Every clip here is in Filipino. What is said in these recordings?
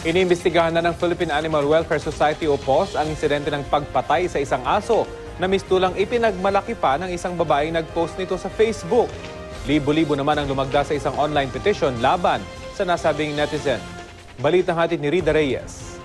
Iniimbestigahan na ng Philippine Animal Welfare Society o POS ang insidente ng pagpatay sa isang aso na mistulang ipinagmalaki pa ng isang babaeng nag-post nito sa Facebook. Libo-libo naman ang lumagda sa isang online petition laban sa nasabing netizen. Balitang hatid ni Rida Reyes.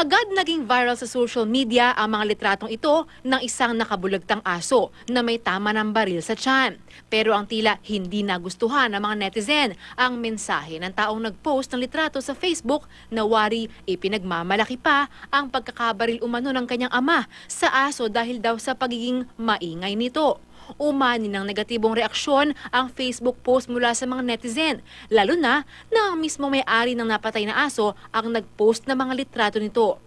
Agad naging viral sa social media ang mga litratong ito ng isang nakabulagtang aso na may tama ng baril sa tiyan. Pero ang tila hindi nagustuhan ng mga netizen ang mensahe ng taong nagpost ng litrato sa Facebook na wari ipinagmamalaki pa ang pagkakabaril umano ng kanyang ama sa aso dahil daw sa pagiging maingay nito umani ng negatibong reaksyon ang Facebook post mula sa mga netizen, lalo na na ang mismo may-ari ng napatay na aso ang nagpost ng mga litrato nito.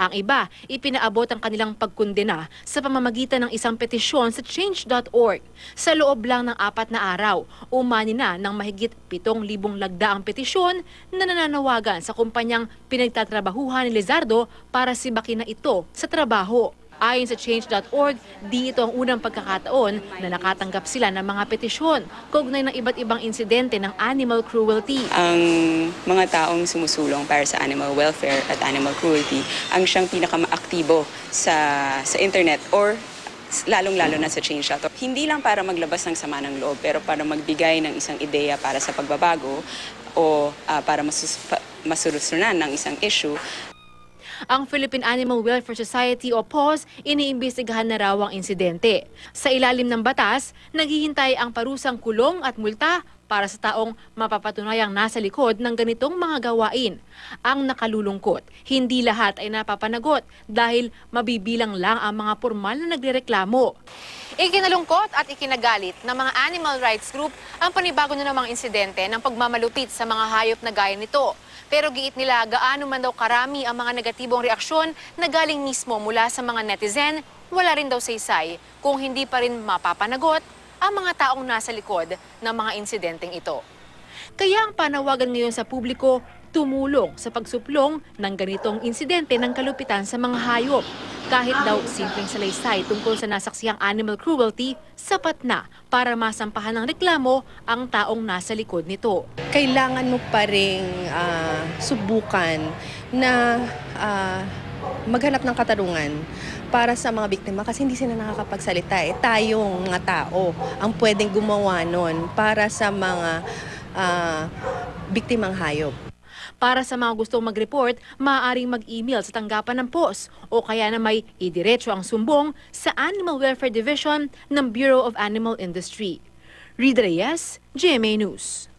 Ang iba, ipinaabot ang kanilang pagkundena sa pamamagitan ng isang petisyon sa change.org. Sa loob lang ng apat na araw, umani na ng mahigit 7,000 lagda ang petisyon na nananawagan sa kumpanyang pinagtatrabahuhan ni Lizardo para sibakin na ito sa trabaho. Ayon sa change.org, di ang unang pagkakataon na nakatanggap sila ng mga petisyon kaugnay ng iba't ibang insidente ng animal cruelty. ang mga taong sumusulong para sa animal welfare at animal cruelty ang siyang pinakamaaktibo sa sa internet or lalong-lalo na sa change.org. Hindi lang para maglabas ng sama ng loob, pero para magbigay ng isang ideya para sa pagbabago o ah, para masus- masolusyonan ng isang issue Ang Philippine Animal Welfare Society o PAWS iniimbestigahan na raw ang insidente. Sa ilalim ng batas, naghihintay ang parusang kulong at multa para sa taong mapapatunayang nasa likod ng ganitong mga gawain. Ang nakalulungkot, hindi lahat ay napapanagot dahil mabibilang lang ang mga formal na nagrereklamo. Ikinalungkot at ikinagalit ng mga animal rights group ang panibago na namang insidente ng pagmamalupit sa mga hayop na gaya nito. Pero giit nila gaano man daw karami ang mga negatibong reaksyon na galing mismo mula sa mga netizen, wala rin daw saysay kung hindi pa rin mapapanagot ang mga taong nasa likod ng mga insidenteng ito. Kaya ang panawagan ngayon sa publiko, tumulong sa pagsuplong ng ganitong insidente ng kalupitan sa mga hayop. Kahit daw simpleng salaysay tungkol sa nasaksiyang animal cruelty, sapat na para masampahan ng reklamo ang taong nasa likod nito. kailangan mo pa rin ah, subukan na ah, maghanap ng katarungan para sa mga biktima kasi hindi sila nakakapagsalita. Eh. Tayong mga tao ang pwedeng gumawa nun para sa mga ah, biktimang hayop. Para sa mga gustong mag-report, maaaring mag-email sa tanggapan ng POS o kaya na may idiretso ang sumbong sa Animal Welfare Division ng Bureau of Animal Industry. Reed Reyes, GMA News.